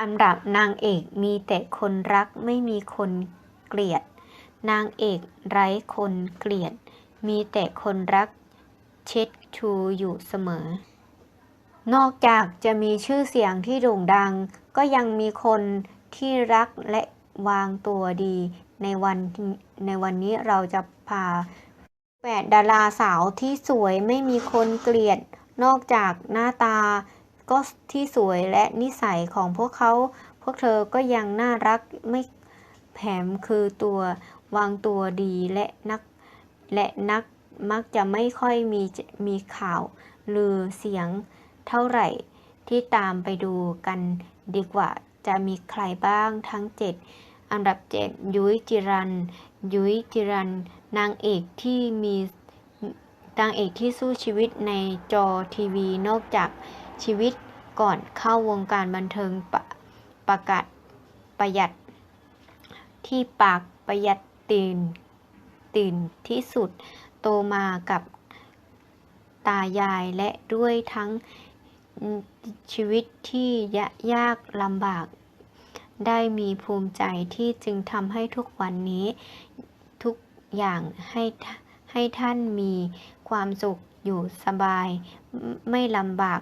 อันดับนางเอกมีแต่คนรักไม่มีคนเกลียด นางเอกไร้คนเกลียด มีแต่คนรักเช็ดชูอยู่เสมอ นอกจากจะมีชื่อเสียงที่โด่งดัง ก็ยังมีคนที่รักและวางตัวดีในวันในวันนี้เราจะพาแปดดาราสาวที่สวยไม่มีคนเกลียด นอกจากหน้าตา ก็ที่สวยและนิสัยของพวกเขา พวกเธอก็ยังน่ารักไม่แถมคือตัววางตัวดีและนักและนักมักจะไม่ค่อยมีมีข่าวลือเสียงเท่าไหร่ที่ตามไปดูกันดีกว่าจะมีใครบ้างทั้ง 7 อันดับ 7 ยุ้ยจิรัน ยุ้ยจิรัน นางเอกที่มีนางเอกที่สู้ชีวิตในจอทีวีนอกจาก ชีวิตก่อนเข้าวงการบันเทิงปประกาศประหยัด ที่ปากประหยัดตื่นตื่นที่สุดโตมากับตายายและด้วยทั้งชีวิตที่ยยากลำบาก ได้มีภูมิใจที่จึงทำให้ทุกวันนี้ทุกอย่างให้ให้ท่านมีความสุขอยู่สบายไม่ลำบาก